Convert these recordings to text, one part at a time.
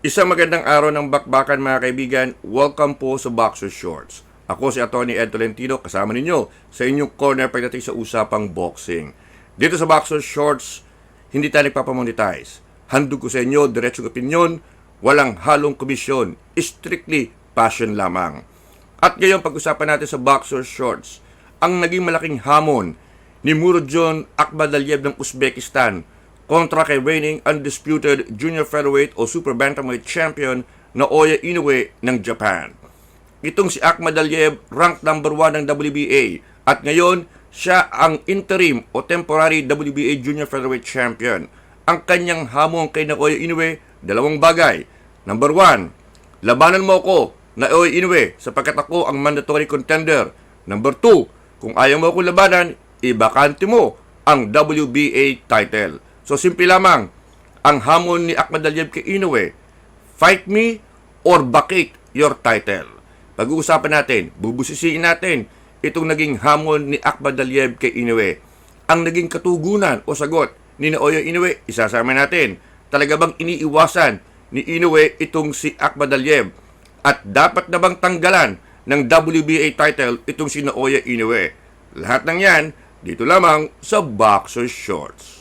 Isang magandang araw ng bakbakan mga kaibigan. Welcome po sa Boxer Shorts. Ako si Atty. Ed Tolentino kasama ninyo sa inyong corner pagdating sa usapang boxing. Dito sa Boxer Shorts, hindi tayo nagpapamonetize. Handog ko sa inyo, diretsong opinion, walang halong komisyon, strictly passion lamang. At ngayon pag-usapan natin sa Boxer Shorts, ang naging malaking hamon ni Murodjon Akbadaliev ng Uzbekistan kontra kay reigning undisputed junior featherweight o super bantamweight champion na Oya Inoue ng Japan. Itong si Ahmad Aliev, ranked number 1 ng WBA at ngayon siya ang interim o temporary WBA junior featherweight champion. Ang kanyang hamon kay Naoya Inoue, dalawang bagay. Number 1, labanan mo ako na Naoya Inoue sapagkat ako ang mandatory contender. Number 2, kung ayaw mo akong labanan, ibakante mo ang WBA title. So simple lamang, ang hamon ni Ahmad kay Inoue, fight me or vacate your title. Pag-uusapan natin, bubusisiin natin itong naging hamon ni Ahmad kay Inoue. Ang naging katugunan o sagot ni Naoya Inoue, isasama natin. Talaga bang iniiwasan ni Inoue itong si Ahmad? At dapat na bang tanggalan ng WBA title itong si Naoya Inoue? Lahat ng yan, dito lamang sa Boxer Shorts.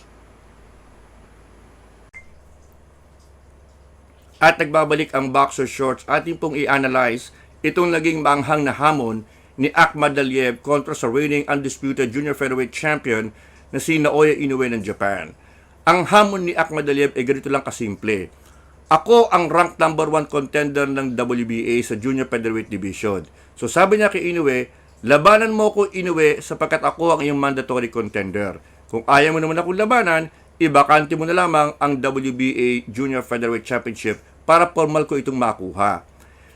At nagbabalik ang boxer shorts, atin pong i-analyze itong naging manghang na hamon ni Ahmad Aliev kontra sa reigning undisputed junior featherweight champion na si Naoya Inoue ng Japan. Ang hamon ni Ahmad Aliev ay ganito lang kasimple. Ako ang ranked number one contender ng WBA sa junior featherweight division. So sabi niya kay Inoue, labanan mo ko Inoue sapagkat ako ang iyong mandatory contender. Kung ayaw mo naman akong labanan, ibakante mo na lamang ang WBA Junior Featherweight Championship para formal ko itong makuha.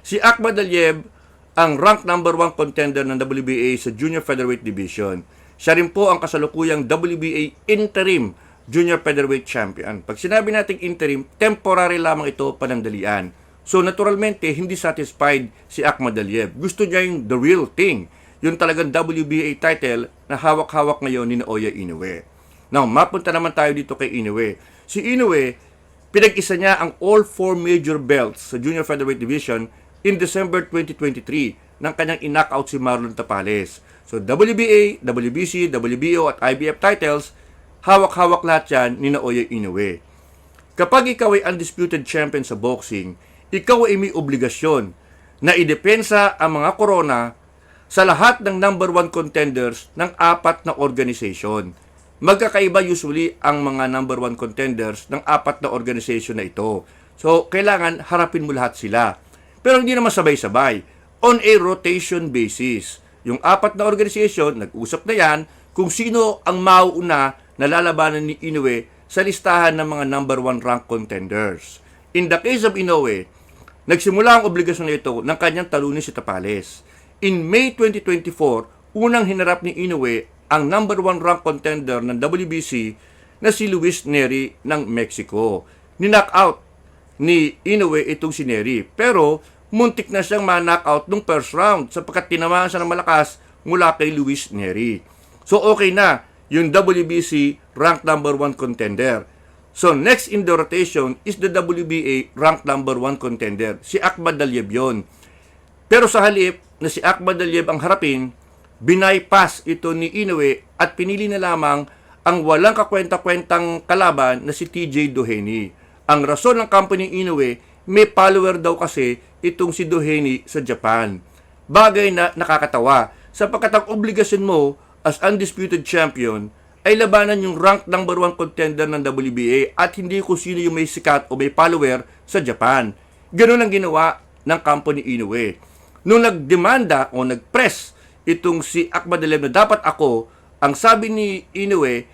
Si Ahmad Aliev ang rank number 1 contender ng WBA sa Junior Featherweight Division. Siya rin po ang kasalukuyang WBA Interim Junior Featherweight Champion. Pag sinabi nating interim, temporary lamang ito panandalian. So naturalmente, hindi satisfied si Ahmad Aliev. Gusto niya yung the real thing. Yung talagang WBA title na hawak-hawak ngayon ni Naoya Inoue. Now, mapunta naman tayo dito kay Inoue. Si Inoue, pinag-isa niya ang all four major belts sa Junior Featherweight Division in December 2023 nang kanyang in-knockout si Marlon Tapales. So WBA, WBC, WBO at IBF titles, hawak-hawak lahat yan ni Naoya Inoue. Kapag ikaw ay undisputed champion sa boxing, ikaw ay may obligasyon na idepensa ang mga korona sa lahat ng number one contenders ng apat na organization. Magkakaiba usually ang mga number one contenders ng apat na organization na ito. So, kailangan harapin mo lahat sila. Pero hindi naman sabay-sabay. On a rotation basis. Yung apat na organization, nag-usap na yan kung sino ang mauuna na lalabanan ni Inoue sa listahan ng mga number one rank contenders. In the case of Inoue, nagsimula ang obligasyon na ito ng kanyang talunin si Tapales. In May 2024, unang hinarap ni Inoue ang number one rank contender ng WBC na si Luis Neri ng Mexico. Ni-knockout ni Inoue itong si Neri. Pero muntik na siyang ma-knockout nung first round sapagkat tinamaan siya ng malakas mula kay Luis Neri. So okay na yung WBC ranked number one contender. So next in the rotation is the WBA ranked number one contender, si Ahmad Aliev yun. Pero sa halip na si Ahmad Aliev ang harapin, binaypass ito ni Inoue at pinili na lamang ang walang kakwenta-kwentang kalaban na si TJ Doheny. Ang rason ng company Inoue, may follower daw kasi itong si Doheny sa Japan. Bagay na nakakatawa sapagkat ang obligasyon mo as undisputed champion ay labanan yung ranked number one contender ng WBA at hindi kung sino yung may sikat o may follower sa Japan. Ganun ang ginawa ng company Inoue. Nung nagdemanda o nagpress itong si Ahmad Aliev na dapat ako, ang sabi ni Inoue,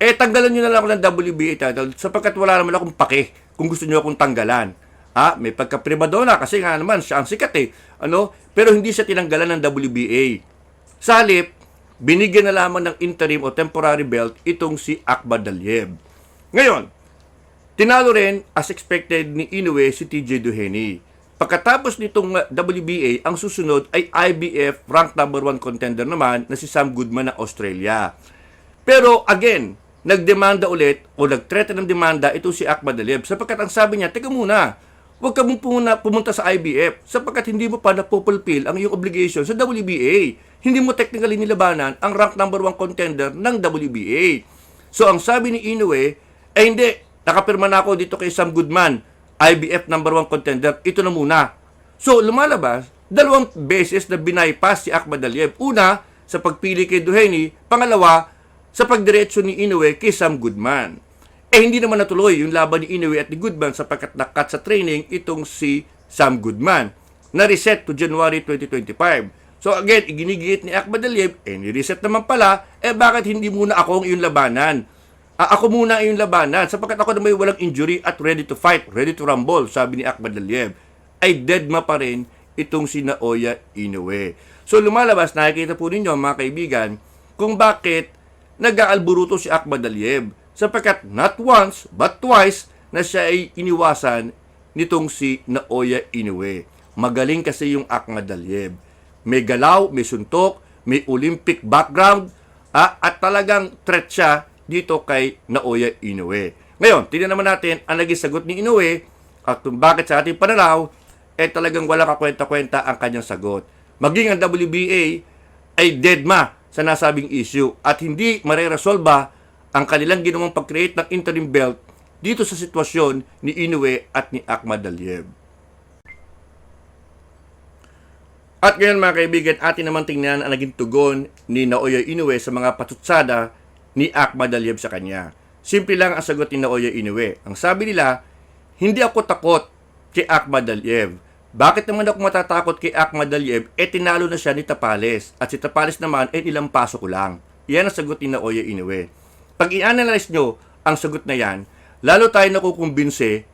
eh tanggalan nyo na lang ako ng WBA title sapagkat wala naman akong pake kung gusto nyo akong tanggalan. Ah, may pagka-primadonna kasi nga naman siya ang sikat eh. Ano? Pero hindi siya tinanggalan ng WBA. Sa halip, binigyan na lamang ng interim o temporary belt itong si Ahmad Aliev. Ngayon, tinalo rin as expected ni Inoue si TJ Duheny. Pagkatapos nitong uh, WBA, ang susunod ay IBF rank number 1 contender naman na si Sam Goodman ng Australia. Pero again, nagdemanda ulit o nagtrete ng demanda ito si Ahmad Aliev sapagkat ang sabi niya, teka muna, huwag ka mong pumuna, pumunta sa IBF sapagkat hindi mo pa napupulfill ang iyong obligation sa WBA. Hindi mo technically nilabanan ang rank number 1 contender ng WBA. So ang sabi ni Inoue, eh hindi, nakapirma na ako dito kay Sam Goodman, IBF number 1 contender, ito na muna. So lumalabas, dalawang beses na binaypass si Ahmad Aliyev. Una, sa pagpili kay Duheni. Pangalawa, sa pagdiretso ni Inoue kay Sam Goodman. Eh hindi naman natuloy yung laban ni Inoue at ni Goodman sapagkat nakat sa training itong si Sam Goodman. Na-reset to January 2025. So again, iginigit ni Ahmad Aliyev, eh ni-reset naman pala, eh bakit hindi muna ako ang iyong labanan? Ah, ako muna ang iyong labanan sapagkat ako na may walang injury at ready to fight, ready to rumble, sabi ni Ahmad Aliyev. Ay deadma pa rin itong si Naoya Inoue. So lumalabas, nakikita po ninyo mga kaibigan, kung bakit nag-aalburuto si Ahmad Aliyev sapagkat not once but twice na siya ay iniwasan nitong si Naoya Inoue. Magaling kasi yung Ahmad Aliyev. May galaw, may suntok, may Olympic background, ah, at talagang threat siya dito kay Naoya Inoue. Ngayon, tingnan naman natin ang naging sagot ni Inoue at kung bakit sa ating pananaw, eh talagang wala kakwenta-kwenta ang kanyang sagot. Maging ang WBA ay deadma sa nasabing issue at hindi mareresolba ang kanilang ginawang pag-create ng interim belt dito sa sitwasyon ni Inoue at ni Ahmad Aliyev. At ngayon mga kaibigan, atin naman tingnan ang naging tugon ni Naoya Inoue sa mga patutsada ni Ahmad Aliyev sa kanya. Simple lang ang sagot ni Naoya Inoue. Ang sabi nila, hindi ako takot kay Ahmad Aliyev. Bakit naman ako matatakot kay Ahmad Aliyev? Eh tinalo na siya ni Tapales. At si Tapales naman, eh ilang paso ko lang. Yan ang sagot ni Naoya Inoue. Pag i-analyze nyo ang sagot na yan, lalo tayo nakukumbinse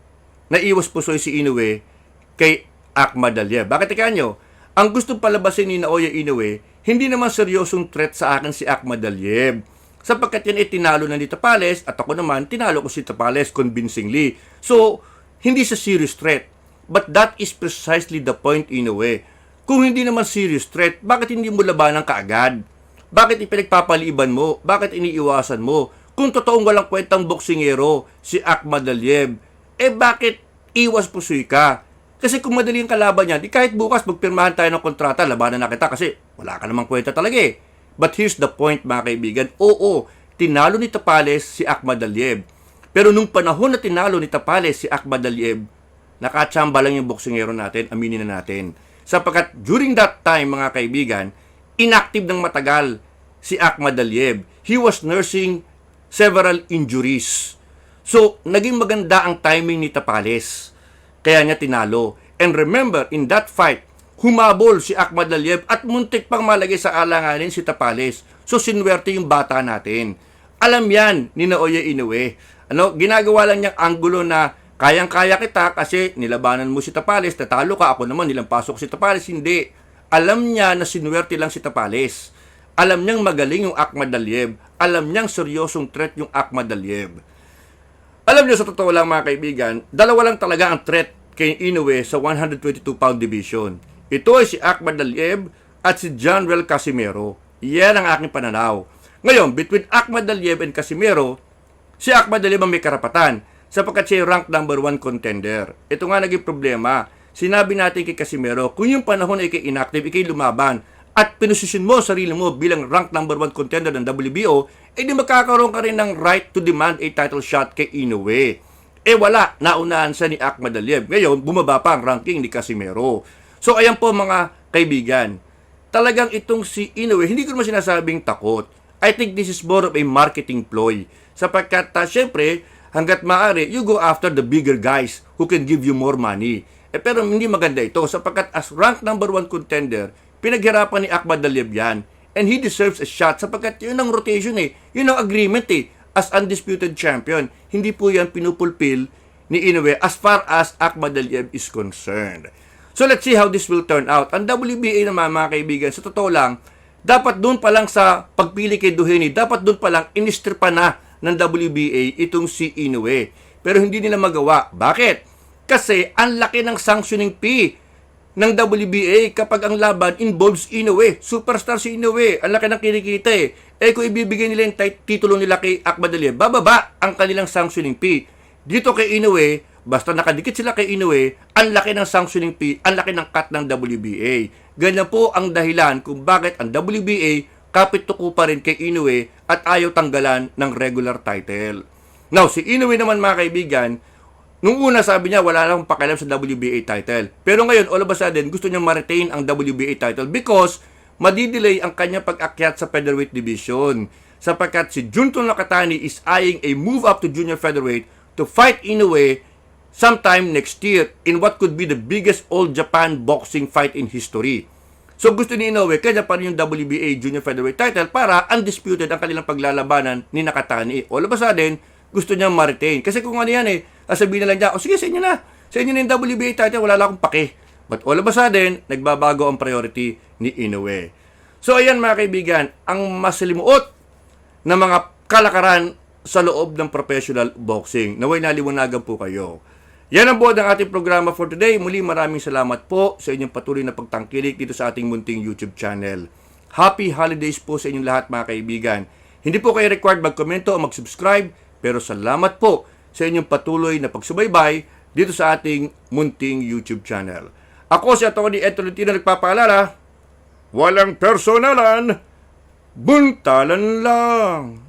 na iwas pusoy si Inoue kay Ahmad Aliyev. Bakit ika nyo? Ang gusto palabasin ni Naoya Inoue, hindi naman seryosong threat sa akin si Ahmad Aliyev. Sapagkat yan ay tinalo na ni Tapales at ako naman tinalo ko si Tapales convincingly. So, hindi sa serious threat. But that is precisely the point in a way. Kung hindi naman serious threat, bakit hindi mo labanan kaagad? Bakit ipinagpapaliban mo? Bakit iniiwasan mo? Kung totoong walang kwentang boksingero si Ahmad Aliyev, eh bakit iwas pusoy ka? Kasi kung madali ang kalaban niya, di kahit bukas magpirmahan tayo ng kontrata, labanan na kita kasi wala ka namang kwenta talaga eh. But here's the point mga kaibigan. Oo, tinalo ni Tapales si Ahmad Aliyev. Pero nung panahon na tinalo ni Tapales si Ahmad Aliyev, nakachamba lang yung boksingero natin, aminin na natin. Sapagkat during that time mga kaibigan, inactive ng matagal si Ahmad Aliyev. He was nursing several injuries. So, naging maganda ang timing ni Tapales. Kaya niya tinalo. And remember, in that fight, humabol si Ahmad Aliyev at muntik pang malagay sa alanganin si Tapales. So, sinwerte yung bata natin. Alam yan ni Naoya Inoue. Ano, ginagawa lang niyang anggulo na kayang-kaya kita kasi nilabanan mo si Tapales, tatalo ka, ako naman nilang pasok si Tapales. Hindi. Alam niya na sinwerte lang si Tapales. Alam niyang magaling yung Ahmad Aliyev. Alam niyang seryosong threat yung Ahmad Aliyev. Alam niyo sa totoo lang mga kaibigan, dalawa lang talaga ang threat kay Inoue sa 122 pound division. Ito ay si Ahmad Aliyev at si John Rel Casimero. Yan ang aking pananaw. Ngayon, between Ahmad Aliyev and Casimero, si Ahmad Aliyev ang may karapatan sapagkat siya rank number 1 contender. Ito nga naging problema. Sinabi natin kay Casimero, kung yung panahon ay kay inactive, ikay lumaban, at pinusisyon mo sarili mo bilang rank number 1 contender ng WBO, eh di magkakaroon ka rin ng right to demand a title shot kay Inoue. Eh wala, naunahan siya ni Ahmad Aliyev. Ngayon, bumaba pa ang ranking ni Casimero. So ayan po mga kaibigan, talagang itong si Inoue, hindi ko naman sinasabing takot. I think this is more of a marketing ploy. Sapagkat, uh, syempre, hanggat maaari, you go after the bigger guys who can give you more money. Eh, pero hindi maganda ito sapagkat as rank number one contender, pinaghirapan ni Ahmad Aliyev yan. And he deserves a shot sapagkat yun ang rotation eh. Yun ang agreement eh. As undisputed champion, hindi po yan pinupulpil ni Inoue as far as Ahmad Aliyev is concerned. So let's see how this will turn out. Ang WBA naman mga kaibigan, sa totoo lang, dapat doon pa lang sa pagpili kay Duheni, dapat doon pa lang inistripa na ng WBA itong si Inoue. Pero hindi nila magawa. Bakit? Kasi ang laki ng sanctioning fee ng WBA kapag ang laban involves Inoue. Superstar si Inoue. Ang laki ng kinikita eh. Eh kung ibibigay nila yung tit- titulo nila kay Ahmad Aliyev, bababa ang kanilang sanctioning fee. Dito kay Inoue, basta nakadikit sila kay Inoue, ang laki ng sanctioning fee, ang laki ng cut ng WBA. Ganyan po ang dahilan kung bakit ang WBA kapit tuko pa rin kay Inoue at ayaw tanggalan ng regular title. Now, si Inoue naman mga kaibigan, Nung una sabi niya wala lang pakialam sa WBA title. Pero ngayon all of a sudden gusto niya ma-retain ang WBA title because madidelay ang kanyang pag-akyat sa featherweight division. Sapagkat si Junto Nakatani is eyeing a move up to junior featherweight to fight Inoue sometime next year in what could be the biggest all Japan boxing fight in history. So gusto ni Inoue kanya pa rin yung WBA junior featherweight title para undisputed ang kanilang paglalabanan ni Nakatani. Of a sudden, gusto niya ma-retain. Kasi kung ano yan eh, sabihin na lang niya, o sige, sa inyo na. Sa inyo na yung WBA title, wala lang akong pake. But all of a sudden, nagbabago ang priority ni Inoue. So ayan mga kaibigan, ang masalimuot na mga kalakaran sa loob ng professional boxing. Naway naliwanagan po kayo. Yan ang buod ng ating programa for today. Muli maraming salamat po sa inyong patuloy na pagtangkilik dito sa ating munting YouTube channel. Happy holidays po sa inyong lahat mga kaibigan. Hindi po kayo required mag-komento o mag-subscribe, pero salamat po sa inyong patuloy na pagsubaybay dito sa ating munting YouTube channel. Ako si Atty. Ed Tolentino nagpapaalala, walang personalan, buntalan lang.